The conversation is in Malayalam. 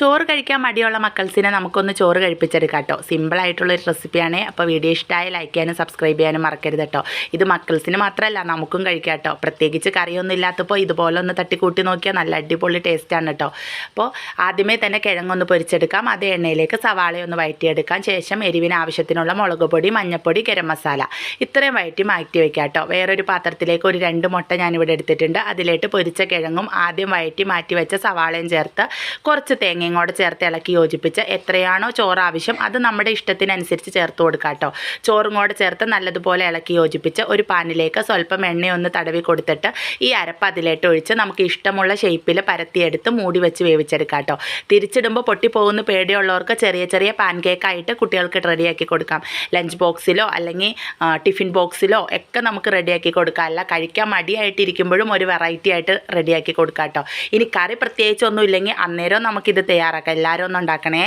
ചോറ് കഴിക്കാൻ മടിയുള്ള മക്കൾസിനെ നമുക്കൊന്ന് ചോറ് കഴിപ്പിച്ചെടുക്കാം കേട്ടോ സിമ്പിളായിട്ടുള്ളൊരു റെസിപ്പിയാണ് അപ്പോൾ വീഡിയോ ഇഷ്ടമായ ലൈക്ക് ചെയ്യാനും സബ്സ്ക്രൈബ് ചെയ്യാനും മറക്കരുത് കേട്ടോ ഇത് മക്കൾസിന് മാത്രമല്ല നമുക്കും കഴിക്കാം കേട്ടോ പ്രത്യേകിച്ച് കറിയൊന്നും ഇല്ലാത്തപ്പോൾ ഇതുപോലെ ഒന്ന് തട്ടിക്കൂട്ടി നോക്കിയാൽ നല്ല അടിപൊളി ടേസ്റ്റാണ് കേട്ടോ അപ്പോൾ ആദ്യമേ തന്നെ കിഴങ്ങൊന്ന് പൊരിച്ചെടുക്കാം. അത് എണ്ണയിലേക്ക് സവാളയൊന്ന് വഴറ്റിയെടുക്കാം ശേഷം എരിവിന് ആവശ്യത്തിനുള്ള മുളക് പൊടി മഞ്ഞൾപ്പൊടി ഗരം മസാല. ഇത്രയും വഴറ്റി മാറ്റി വയ്ക്കാം കേട്ടോ വേറൊരു പാത്രത്തിലേക്ക് ഒരു രണ്ട് മുട്ട ഞാനിവിടെ എടുത്തിട്ടുണ്ട്. അതിലേക്ക് പൊരിച്ച കിഴങ്ങും ആദ്യം വഴറ്റി മാറ്റി വെച്ച സവാളയും ചേർത്ത് കുറച്ച് തേങ്ങയും കൂടെ ചേർത്ത് ഇളക്കി യോജിപ്പിച്ച് എത്രയാണോ ചോറ് ആവശ്യം അത് നമ്മുടെ ഇഷ്ടത്തിനനുസരിച്ച് ചേർത്ത് കൊടുക്കാം കേട്ടോ. ചോറും കൂടെ ചേർത്ത് നല്ലതുപോലെ ഇളക്കി യോജിപ്പിച്ച് ഒരു പാനിലേക്ക് സ്വല്പം എണ്ണയൊന്ന് തടവി കൊടുത്തിട്ട് ഈ അരപ്പ് അതിലേട്ട് ഒഴിച്ച് നമുക്ക് ഇഷ്ടമുള്ള ഷേപ്പിൽ പരത്തിയെടുത്ത് മൂടി വെച്ച് വേവിച്ചെടുക്കാം കേട്ടോ. തിരിച്ചിടുമ്പോൾ പൊട്ടിപ്പോകുന്ന പേടിയുള്ളവർക്ക് ചെറിയ ചെറിയ പാൻ കേക്കായിട്ട് കുട്ടികൾക്ക് റെഡിയാക്കി കൊടുക്കാം. ലഞ്ച് ബോക്സിലോ അല്ലെങ്കിൽ ടിഫിൻ ബോക്സിലോ ഒക്കെ നമുക്ക് റെഡിയാക്കി കൊടുക്കാം. അല്ല കഴിക്കാൻ മടിയായിട്ടിരിക്കുമ്പോഴും ഒരു വെറൈറ്റി ആയിട്ട് റെഡിയാക്കി കൊടുക്കാം കേട്ടോ. ഇനി കറി പ്രത്യേകിച്ചൊന്നും ഇല്ലെങ്കിൽ അന്നേരം നമുക്കിത് തയ്യാറാക്കാം എല്ലാവരും ഒന്ന് ഉണ്ടാക്കണേ.